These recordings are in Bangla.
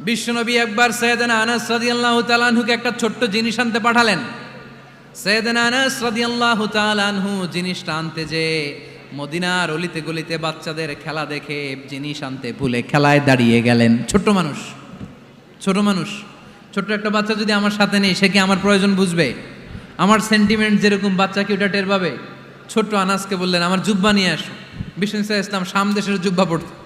বিশ্বনবী একবার সৈয়দনা আনাস রাদিয়াল্লাহু তাআলা আনহুকে একটা ছোট্ট জিনিস আনতে পাঠালেন। সৈয়দনা আনাস রাদিয়াল্লাহু তাআলা আনহু জিনিসটা আনতে যে মদিনার অলিতে গলিতে বাচ্চাদের খেলা দেখে জিনিস আনতে ভুলে খেলায় দাঁড়িয়ে গেলেন। ছোট্ট মানুষ, ছোট মানুষ। ছোট্ট একটা বাচ্চা যদি আমার সাথে নেই, সে কি আমার প্রয়োজন বুঝবে? আমার সেন্টিমেন্ট যেরকম বাচ্চা কি ওটা টের পাবে? ছোট্ট আনাসকে বললেন, আমার জুব্বা নিয়ে আসো। ইসা ইসলাম শাম দেশের জুব্বা পড়তো।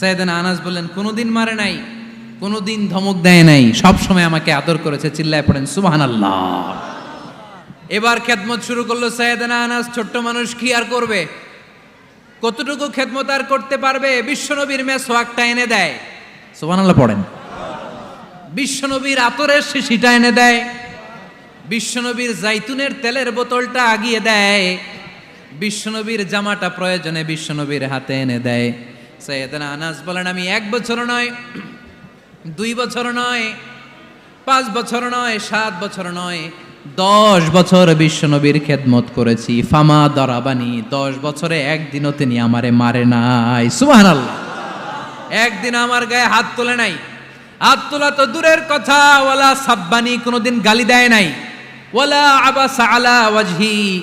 সাইদান আনাস বললেন, কোনোদিন মারে নাই, কোনোদিন ধমক দেয় নাই সব সময় আমাকে আদর করেছে, চিল্লায় পড়েন, সুবহানাল্লাহ। এবার খেদমত শুরু করল সাইদানা আনাস, ছোট্ট মানুষ কি আর করবে? কতটুকু খেদমত আর করতে পারবে? বিশ্বনবীর মেসোয়াকটা এনে দেয়, সুবহানাল্লাহ পড়েন। বিশ্বনবীর আতরের শিশিটা এনে দেয়, বিশ্বনবীর জাইতুনের তেলের বোতলটা আগিয়ে দেয়, বিশ্বনবীর জামাটা প্রয়োজনে বিশ্বনবীর হাতে এনে দেয়। সৈয়দনা আনাস বলেন, আমি এক বছর নয়, দুই বছর নয়, পাঁচ বছর নয়, সাত বছর নয়, দশ বছর বিশ্বনবীর খেদমত করেছি। ফামা দরাবানি, দশ বছরে একদিনও তিনি আমারে মারে নাই। সুবাহ একদিন আমার গায়ে হাত তোলে নাই। হাত তোলা তো দূরের কথা। ওয়ালা সাব্বানি কোনোদিন গালি দেয় নাই। ওয়ালা আবাসা আলা ওয়াজহি।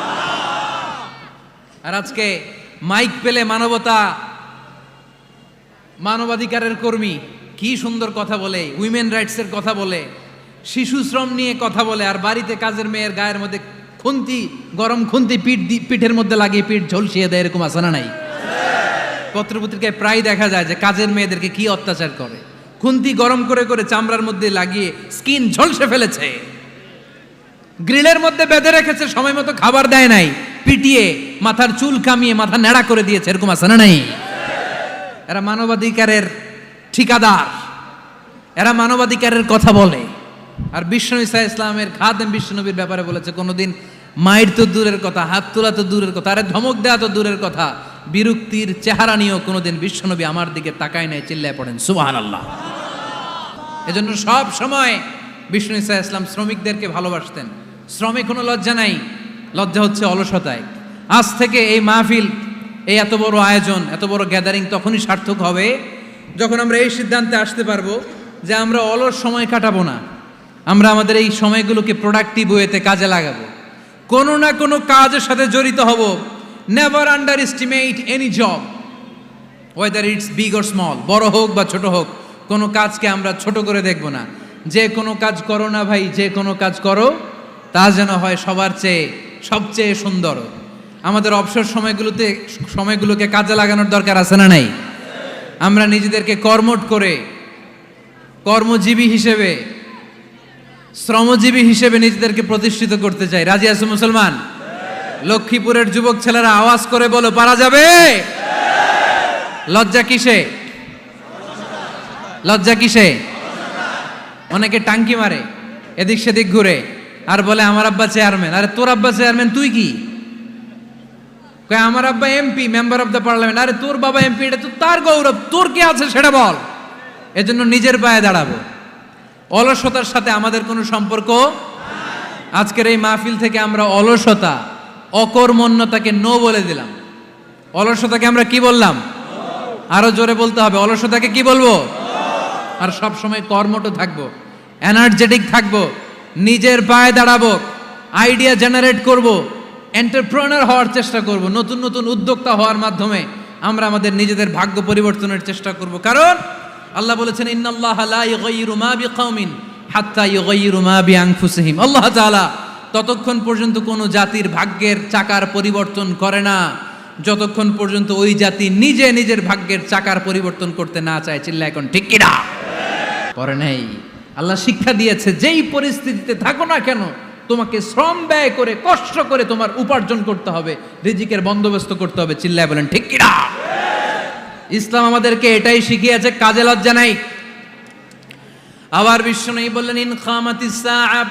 আর আজকে মাইক পেলে মানবতা, মানবাধিকারের কর্মী, কি সুন্দর কথা বলে উইমেন রাইটসের কথা বলে, শিশু শ্রম নিয়ে কথা বলে, আর বাড়িতে কাজের মেয়ের গায়ের মধ্যে খুন্তি, গরম খুন্তি, পিঠ পিঠের মধ্যে লাগিয়ে পিঠ ঝলসিয়ে দেয়, এরকম আছে না নাই? পত্রপত্রিকায় প্রায় দেখা যায় যে কাজের মেয়েদেরকে কি অত্যাচার করে। খুন্তি গরম করে করে চামড়ার মধ্যে লাগিয়ে স্কিন ঝলসে ফেলেছে। গ্রিলের মধ্যে বেঁধে রেখেছে, সময় মতো খাবার দেয় নাই। পিটিয়ে মাথার চুল কামিয়ে মাথা নেড়া করে দিয়েছে, এরকম আছে না নাই? এরা মানবাধিকারের ঠিকাদার। এরা মানবাধিকারের কথা বলে। আর বিষ্ণু ইসা ইসলামের খাদেম বিষ্ণুনবীর ব্যাপারে বলেছে, কোনোদিন মায়ের তো দূরের কথা, হাত তোলা তো দূরের কথা, আরে ধমক দেওয়া তো দূরের কথা, বিরক্তির চেহারা নিয়েও কোনোদিন বিশ্বনবী আমার দিকে তাকায় নাই, চিল্লায় পড়েন। সুবাহান আল্লাহ এজন্য সব সময় বিষ্ণু ইসা ইসলাম শ্রমিকদেরকে ভালোবাসতেন। শ্রমে কোনো লজ্জা নাই। লজ্জা হচ্ছে অলসতায়। আজ থেকে এই মাহফিল, এই এত বড় আয়োজন, এত বড় গ্যাদারিং তখনই সার্থক হবে যখন আমরা এই সিদ্ধান্তে আসতে পারব যে আমরা অলস সময় কাটাবো না। আমরা আমাদের এই সময়গুলোকে প্রোডাক্টিভ ওয়েতে কাজে লাগাবো। কোনো না কোনো কাজের সাথে জড়িত হব। Never underestimate any job whether it's big or small বড় হোক বা ছোট হোক, কোনো কাজকে আমরা ছোট করে দেখব না। যে কোনো কাজ করো না ভাই, যে কোনো কাজ করো, তা যেন হয় সবার চেয়ে সবচেয়ে সুন্দর। আমাদের অবসর সময়গুলোতে, সময়গুলোকে কাজে লাগানোর দরকার আছে না নাই? আমরা নিজেদেরকে কর্মট করে, কর্মজীবী হিসেবে, শ্রমজীবী হিসেবে নিজেদেরকে প্রতিষ্ঠিত করতে চাই। রাজি আছে মুসলমান? লক্ষ্মীপুরের যুবক ছেলেরা আওয়াজ করে বলো, পারা যাবে? লজ্জা কিসে? লজ্জা কিসে? অনেকে টাঙ্কি মারে, এদিক সেদিক ঘুরে। আর বলে, আমার আব্বা চেয়ারম্যান আরে, তোর আব্বা চেয়ারম্যান তুই কি? আমার আব্বা MP member of the parliament আরে, তোর বাবা এমপি এটা তো তার গৌরব। তোর কি আছে সেটা বল। এজন্য নিজের পায়ে দাঁড়াবো। অলসতার সাথে আমাদের কোনো সম্পর্ক আজকের এই মাহফিল থেকে আমরা অলসতা, অকর্মণ্যতাকে নো বলে দিলাম। অলসতাকে আমরা কি বললাম? আরও জোরে বলতে হবে, অলসতাকে কি বলব? আর সব সময় কর্মঠ থাকব এনার্জেটিক থাকব। নিজের পায়ে দাঁড়াবো আইডিয়া জেনারেট করব এন্টারপ্রেনার হওয়ার চেষ্টা করব, নতুন নতুন উদ্যোক্তা হওয়ার মাধ্যমে আমরা আমাদের নিজেদের ভাগ্য পরিবর্তনের চেষ্টা করব। কারণ আল্লাহ বলেছেন, ইন্নাল্লাহ লা ইউগাইয়িরু মা বিকাউমিন হাত্তা ইউগাইয়িরু মা বিআনফুসিহিম। আল্লাহ তাআলা ততক্ষণ পর্যন্ত কোনো জাতির ভাগ্যের চাকার পরিবর্তন করে না, যতক্ষণ পর্যন্ত ওই জাতি নিজে নিজের ভাগ্যের চাকার পরিবর্তন করতে না চায়। চিল্লা এখন ঠিক কিনা? করে নেই। আল্লাহ শিক্ষা দিয়েছে, যেই পরিস্থিতিতে থাকো না কেন, তোমাকে শ্রম ব্যয় করে, কষ্ট করে তোমার উপার্জন করতে হবে, রিজিকের বন্দোবস্ত করতে হবে, চিল্লায় বলেন, ঠিক কিনা? ইসলাম আমাদেরকে এটাই শিখিয়েছে, কাজে লজ্জা নাই। আবার বিশ্ব নেই বললেন, ইন খামাতি সাহাব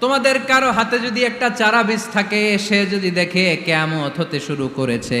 তোমাদের কারও হাতে যদি একটা চারা বীজ থাকে, সে যদি দেখে কেয়ামত হতে শুরু করেছে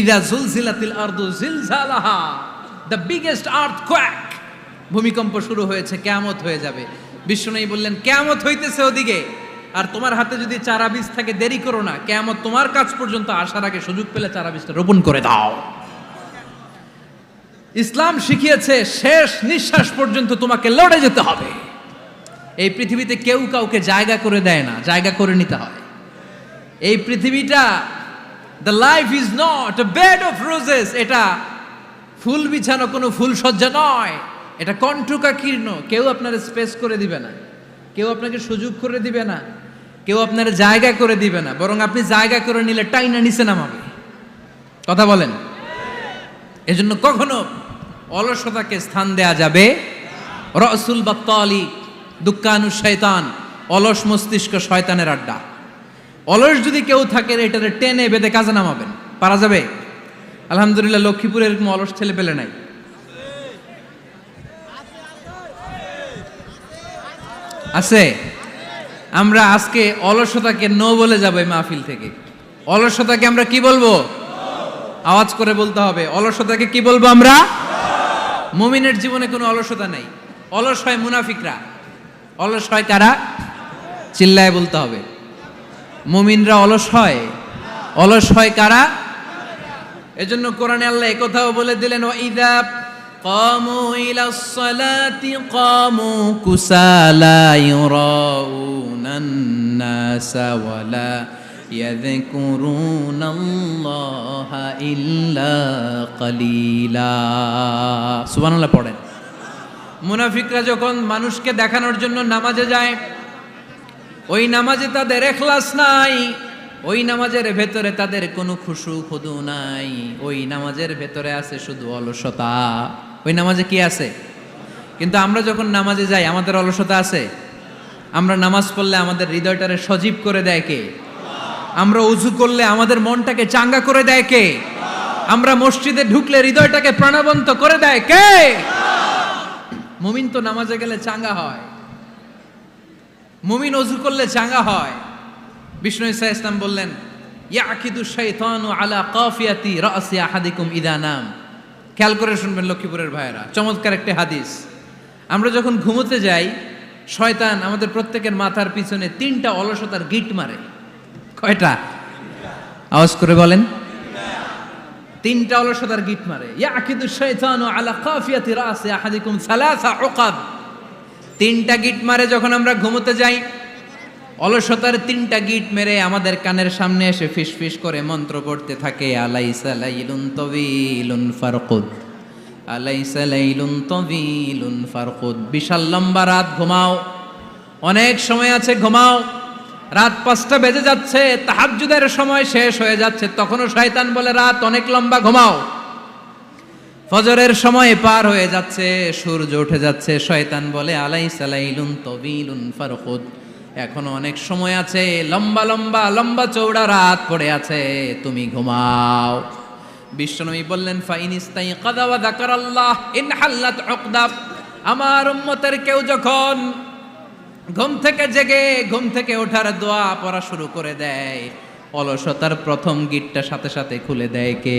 ইদা জুলজিলাতিল আরদু জিলজালাহা দ্য বিগেস্ট আর্থ কোয়াক ভূমিকম্প শুরু হয়েছে, কেয়ামত হয়ে যাবে। বিষ্ণুনাই বললেন, কেয়ামত হইতেছে ওদিকে, আর তোমার হাতে যদি চারা বীজ থাকে, দেরি করো না। কেয়ামত তোমার কাজ পর্যন্ত আসার আগে সুযোগ পেলে চারা বীজটা রোপণ করে দাও। ইসলাম শিখিয়েছে, শেষ নিঃশ্বাস পর্যন্ত তোমাকে লড়ে যেতে হবে। এই পৃথিবীতে কেউ কাউকে জায়গা করে দেয় না, জায়গা করে নিতে হয়। এই পৃথিবীটা the life is not bed of roses এটা ফুল বিছানো কোনো ফুল সজ্জা নয়। এটা কণ্ঠকা কীর্ণ। কেউ আপনার স্পেস করে দিবে না। কেউ আপনাকে সুযোগ করে দিবে না। কেউ আপনার জায়গা করে দিবে না। বরং আপনি জায়গা করে নিলে টাইনা নিচে নামাবে। কথা বলেন? এজন্য কখনো অলসতাকে স্থান দেয়া যাবে? রসুল বা তলি দুঃখানু শয়তান, অলস মস্তিষ্ক শয়তানের আড্ডা। অলস যদি কেউ থাকেন এটাতে টেনে বেঁধে কাজে নামাবেন। পারা যাবে? আলহামদুলিল্লাহ লক্ষ্মীপুরে এরকম অলস ছেলে পেলে নাই। আছে? আমরা আজকে অলসতাকে নো বলে যাব এই মাহফিল থেকে। অলসতাকে আমরা কি বলব? আওয়াজ করে বলতে হবে, অলসতাকে কি বলব আমরা? মুমিনের জীবনে কোনো অলসতা নেই। অলস হয় মুনাফিকরা। অলস হয় কারা? চিল্লায় বলতে হবে। মুমিনরা অলস হয় অলস হয় কারা এজন্য কোরআনে আল্লাহ একথাও বলে দিলেন ও ইদা قاموا إلى الصلاة قاموا كسالى يراءون الناس ولا يذكرون الله إلا قليلا سبحان الله পড়েন মুনাফিকরা যখন মানুষকে দেখানোর জন্য নামাজে যায় ওই নামাজে তাদের এখলাস নাই, ওই নামাজের ভেতরে তাদের কোনো খুশু খুদু নাই, ওই নামাজের ভেতরে আছে শুধু অলসতা। ওই নামাজে কি আছে? কিন্তু আমরা যখন নামাজে যাই, আমাদের অলসতা আছে? আমরা নামাজ পড়লে আমাদের হৃদয়টারে সজীব করে দেয় কে? আমরা উজু করলে আমাদের মনটাকে চাঙ্গা করে দেয় কে? আমরা মসজিদে ঢুকলে হৃদয়টাকে প্রাণবন্ত করে দেয় কে? মুমিন তো নামাজে গেলে চাঙ্গা হয়। মুমিন অজু করলে চাঙ্গা হয়। বিষ্ণু ইসা ইসলাম বললেন, ইয়াকিদু শাইতানু আলা কাফিয়াতি রাসি আহাদিকুম ইদা নাম। খেয়াল করে শুনবেন লক্ষ্মীপুরের ভাইয়েরা, চমৎকার একটি হাদিস। আমরা যখন ঘুমোতে যাই, শয়তান আমাদের প্রত্যেকের মাথার পিছনে তিনটা অলসতার গিট মারে। কয়টা? আওয়াজ করে বলেন। তিনটা অলসতার গিট মারে। ইয়াকিদু শাইতানু আলা কাফিয়াতি রাসি আহাদিকুম সালাসা উকাব তিনটা গিট মারে যখন আমরা ঘুমোতে যাই, অলসতার তিনটা গিট মেরে আমাদের কানের সামনে এসে ফিস ফিস করে মন্ত্র পড়তে থাকে, আলাইসা লাইলুন তবিলুন ফারকুদ। আলাইসা লাইলুন তবিলুন ফারকুদ। বিশাল লম্বা রাত, ঘুমাও। অনেক সময় আছে, ঘুমাও। রাত পাঁচটা বেজে যাচ্ছে, তাহাজ্জুদের সময় শেষ হয়ে যাচ্ছে, তখনও শয়তান বলে, রাত অনেক লম্বা, ঘুমাও। ফজরের সময় পার হয়ে যাচ্ছে, সূর্য উঠে যাচ্ছে, শয়তান বলে আলাই সালাইলুন তবিলুন ফারকুদ এখনও অনেক সময় আছে, লম্বা লম্বা লম্বা চৌড়া রাত পড়ে আছে, তুমি ঘুমাও। বিশ্বনবী বললেন ফাইনিস্তাই কাদাওয়া দাকার আল্লাহ ইন হাল্লাত উকদাব আমার উম্মতের কেউ যখন ঘুম থেকে জেগে, ঘুম থেকে ওঠার দোয়া পড়া শুরু করে দেয়, অলসতার প্রথম গিটটা সাথে সাথে খুলে দেয় কে?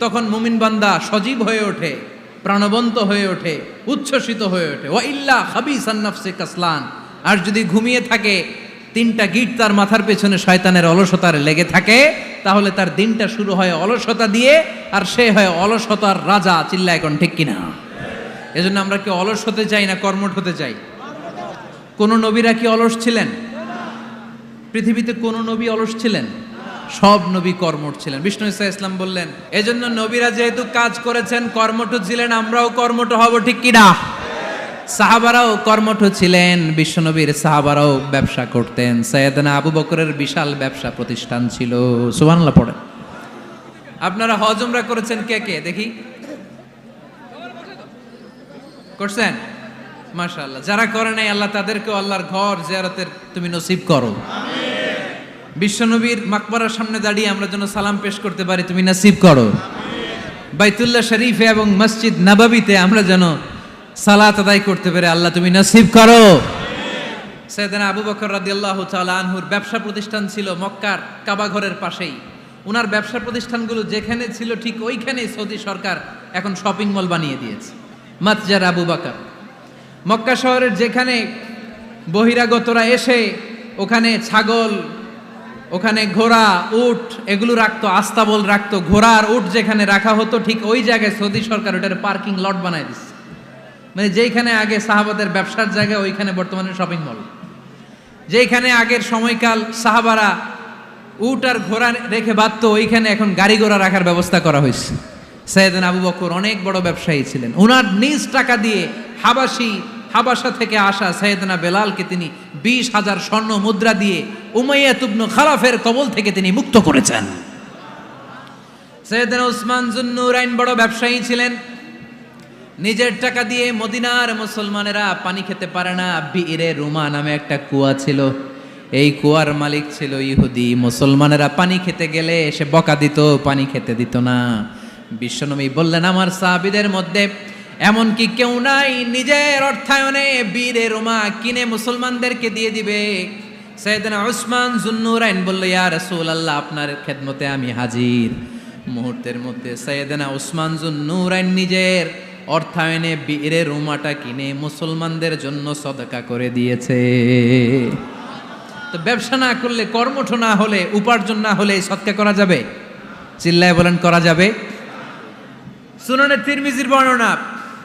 তখন মুমিন বান্দা সজীব হয়ে ওঠে, প্রাণবন্ত হয়ে ওঠে, উচ্ছ্বসিত হয়ে ওঠে। ওয়া ইল্লা খাবিসান নাফসে কাসলান। আর যদি ঘুমিয়ে থাকে, তিনটা গিট তার মাথার পেছনে শয়তানের অলসতার লেগে থাকে, তাহলে তার দিনটা শুরু হয় অলসতা দিয়ে, আর সে হয় অলসতার রাজা, চিল্লা এখন ঠিক কিনা? এজন্য আমরা কি অলস হতে চাই না কর্মঠ হতে চাই? কোন নবীরা কি অলস ছিলেন? পৃথিবীতে কোন নবী অলস ছিলেন? সব নবী কর্মঠ ছিলেন। বিষ্ণু ইসা ইসলাম বললেন, এজন্য নবীরা যেহেতু কাজ করেছেন, কর্মঠ ছিলেন, আমরাও কর্মঠ হব, ঠিক কিনা? সাহাবারাও কর্মঠ ছিলেন বিশ্বনবীর সাহাবারাও ব্যবসা করতেন। সৈয়দনা আবু বকরের বিশাল ব্যবসা প্রতিষ্ঠান ছিল। সুবহানাল্লাহ পড়ে আপনারা হজমরা করেছেন কে কে? দেখি। করছেন? মাশাআল্লাহ। যারা করে নাই, আল্লাহ তাদেরকেও আল্লাহর ঘর জিয়ারতের তুমি নসিব করো। বিশ্বনবীর মাকবরার সামনে দাঁড়িয়ে আমরা যেন সালাম পেশ করতে পারি, তুমি নাসিব করো। বাইতুল্লাহ শরীফে এবং মসজিদ নাবাবিতে আমরা যেন সালাত আদায় করতে পারি আল্লাহ, তুমি নাসিব করো। সৈয়দানা আবু বকর রাদিয়াল্লাহু তাআলা আনহুর ব্যবসা প্রতিষ্ঠান ছিল মক্কার কাবা ঘরের পাশেই। ওনার ব্যবসা প্রতিষ্ঠানগুলো যেখানে ছিল ঠিক ওইখানেই সৌদি সরকার এখন শপিং মল বানিয়ে দিয়েছে, মাতজার আবু বাকর। মক্কা শহরের যেখানে বহিরাগতরা এসে ওখানে ছাগল ওখানে ঘোড়া, উট, এগুলো রাখতো, আস্তাবল রাখতো। ঘোড়া আর উট যেখানে রাখা হতো, ঠিক ওই জায়গায় সৌদি সরকার ওটার পার্কিং লট বানায় দিচ্ছে। মানে যেইখানে আগে সাহাবাদের ব্যবসার জায়গা ওইখানে বর্তমানে শপিং মল যেইখানে আগের সময়কাল সাহাবারা উট আর ঘোড়া রেখে বাঁধতো, ওইখানে এখন গাড়ি ঘোড়া রাখার ব্যবস্থা করা হয়েছে। সৈয়দিন আবু বকর অনেক বড় ব্যবসায়ী ছিলেন। ওনার নিজ টাকা দিয়ে হাবাসি হাবাসা থেকে আসা সৈয়দনা বেলালকে তিনি বিশ হাজার স্বর্ণ মুদ্রা দিয়ে উমাইয়া তুবনু খালাফের কবল থেকে তিনি মুক্ত করেছেন। সৈয়দনা উসমান জুন্নুরাইন বড় ব্যবসায়ী ছিলেন। নিজের টাকা দিয়ে মদিনার মুসলমানেরা পানি খেতে পারে না। বীরে রুমা নামে একটা কুয়া ছিল। এই কুয়ার মালিক ছিল ইহুদি। মুসলমানেরা পানি খেতে গেলে এসে বকা দিত, পানি খেতে দিত না। বিশ্বনবী বললেন, আমার সাহাবিদের মধ্যে এমন কি কেউ নাই নিজের অর্থায়নে বীরে রোমা কিনে মুসলমানদেরকে দিয়ে দিবে। সৈয়দনা উসমান জুন্নুরাইন বলল, ইয়া রাসূলুল্লাহ, আপনার খেদমতে আমি হাজির। মুহূর্তের মধ্যে সৈয়দনা উসমান জুন্নুরাইন নিজের অর্থায়নে বীরে রোমাটা কিনে মুসলমানদের জন্য সদকা করে দিয়েছে। তো ব্যবসা না করলে, কর্মঠ না হলে, উপার্জন না হলে সৎকা করা যাবে? চিল্লায় বলেন, করা যাবে? সুনানে তিরমিজির বর্ণনা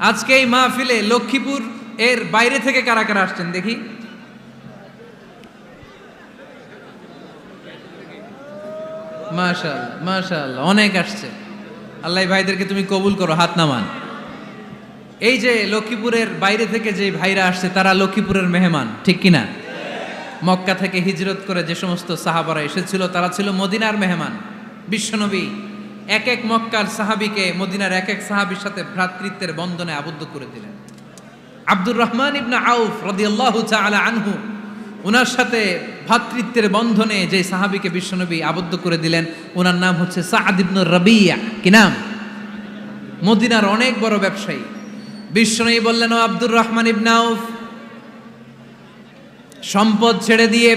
আজকে এই মাহফিলে লক্ষ্মীপুর এর বাইরে থেকে কারা কারা আসছেন দেখি। মাশাল মাশাল, অনেক আসছে। আল্লাহ ভাইদেরকে তুমি কবুল করো, হাত নামান। এই যে লক্ষ্মীপুরের বাইরে থেকে যে ভাইরা আসছে, তারা লক্ষ্মীপুরের মেহমান, ঠিক কিনা? মক্কা থেকে হিজরত করে যে সমস্ত সাহাবারা এসেছিল, তারা ছিল মদিনার মেহমান, বিশ্বনবী। এক এক মক্কার সাহাবিকে মদিনার এক এক সাহাবির সাথে ভ্রাতৃত্বের বন্ধনে আবদ্ধ করে দিলেন। আব্দুর রহমান ইবনা আউফ রদিয়াল্লাহু তাআলা আনহু ওনার সাথে ভ্রাতৃত্বের বন্ধনে যে সাহাবিকে বিশ্বনবী আবদ্ধ করে দিলেন ওনার নাম হচ্ছে সাআদ ইবনু রবিয়া। কি নাম? মদিনার অনেক বড় ব্যবসায়ী। বিশ্বনবী বললেন, ও আব্দুর রহমান ইবনা আউফ, সম্পদ ছেড়ে দিয়ে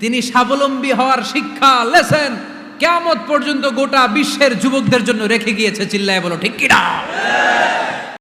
তিনি স্বাবলম্বী হওয়ার শিক্ষা, লেসেন কেমত পর্যন্ত গোটা বিশ্বের যুবকদের জন্য রেখে গিয়েছে চিল্লায় বলো, ঠিক কিনা?